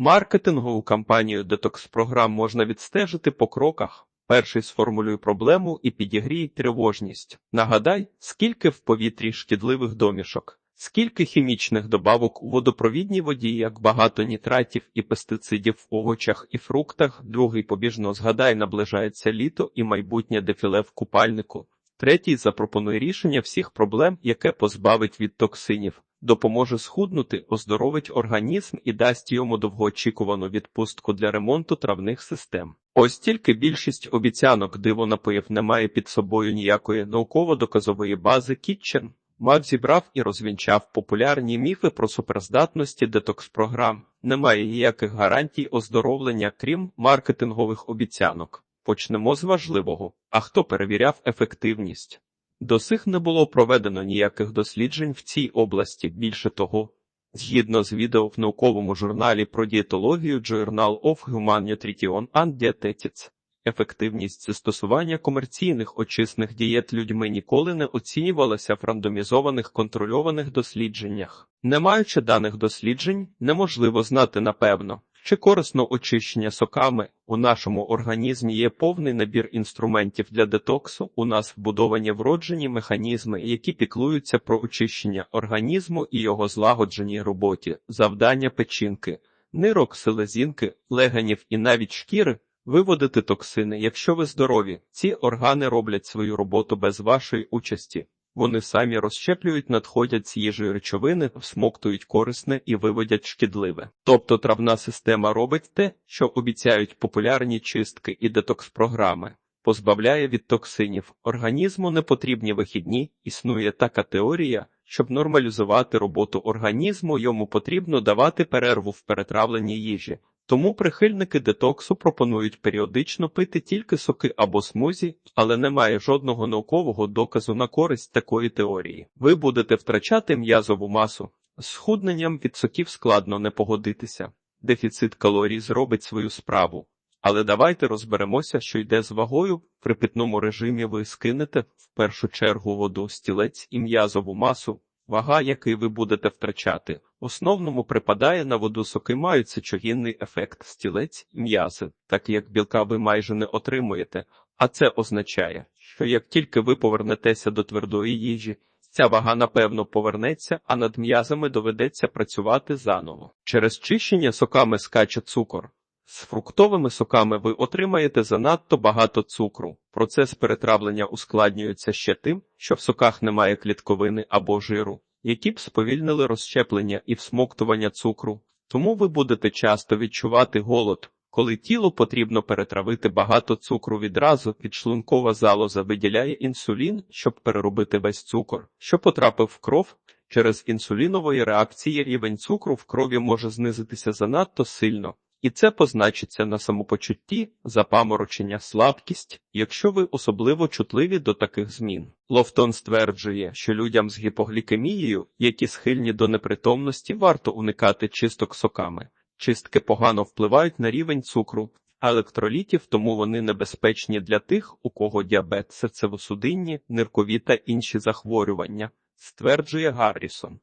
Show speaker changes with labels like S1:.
S1: Маркетингову кампанію детокс-програм можна відстежити по кроках. Перший сформулюй проблему і підігрій тривожність. Нагадай, скільки в повітрі шкідливих домішок, скільки хімічних добавок у водопровідній воді, як багато нітратів і пестицидів в овочах і фруктах. Другий побіжно згадай, наближається літо і майбутнє дефіле в купальнику. Третій запропонує рішення всіх проблем, яке позбавить від токсинів, допоможе схуднути, оздоровить організм і дасть йому довгоочікувану відпустку для ремонту травних систем. Ось тільки більшість обіцянок диво напоїв не має під собою ніякої науково-доказової бази Кітчен. Мак зібрав і розвінчав популярні міфи про суперздатності детокс-програм. Немає ніяких гарантій оздоровлення, крім маркетингових обіцянок. Почнемо з важливого. А хто перевіряв ефективність? До сих не було проведено ніяких досліджень в цій області. Більше того, згідно з відео в науковому журналі про дієтологію Journal of Human Nutrition and Dietetics, ефективність застосування комерційних очисних дієт людьми ніколи не оцінювалася в рандомізованих контрольованих дослідженнях. Не маючи даних досліджень, неможливо знати напевно. Чи корисно очищення соками у нашому організмі є повний набір інструментів для детоксу? У нас вбудовані вроджені механізми, які піклуються про очищення організму і його злагодженій роботі, завдання печінки, нирок, селезінки, легенів і навіть шкіри виводити токсини. Якщо ви здорові, ці органи роблять свою роботу без вашої участі. Вони самі розщеплюють, надходять з їжею речовини, всмоктують корисне і виводять шкідливе. Тобто травна система робить те, що обіцяють популярні чистки і детокс-програми, позбавляє від токсинів. Організму не потрібні вихідні, існує така теорія. Щоб нормалізувати роботу організму, йому потрібно давати перерву в перетравленні їжі. Тому прихильники детоксу пропонують періодично пити тільки соки або смузі, але немає жодного наукового доказу на користь такої теорії. Ви будете втрачати м'язову масу. З схудненням від соків складно не погодитися. Дефіцит калорій зробить свою справу. Але давайте розберемося, що йде з вагою. При питному режимі ви скинете в першу чергу воду, стілець і м'язову масу. Вага, який ви будете втрачати, основному припадає на воду соки мають сечогінний ефект стілець м'язи, так як білка ви майже не отримуєте, а це означає, що як тільки ви повернетеся до твердої їжі, ця вага напевно повернеться, а над м'язами доведеться працювати заново. Через чищення соками скаче цукор. З фруктовими соками ви отримаєте занадто багато цукру. Процес перетравлення ускладнюється ще тим, що в соках немає клітковини або жиру, які б сповільнили розщеплення і всмоктування цукру. Тому ви будете часто відчувати голод, коли тілу потрібно перетравити багато цукру відразу, підшлункова залоза виділяє інсулін, щоб переробити весь цукор, що потрапив в кров. Через інсулінової реакції рівень цукру в крові може знизитися занадто сильно. І це позначиться на самопочутті, запаморочення, слабкість, якщо ви особливо чутливі до таких змін. Лофтон стверджує, що людям з гіпоглікемією, які схильні до непритомності, варто уникати чисток соками. Чистки погано впливають на рівень цукру, електролітів, тому вони небезпечні для тих, у кого діабет, серцевосудинні, ниркові та інші захворювання, стверджує Гаррісон.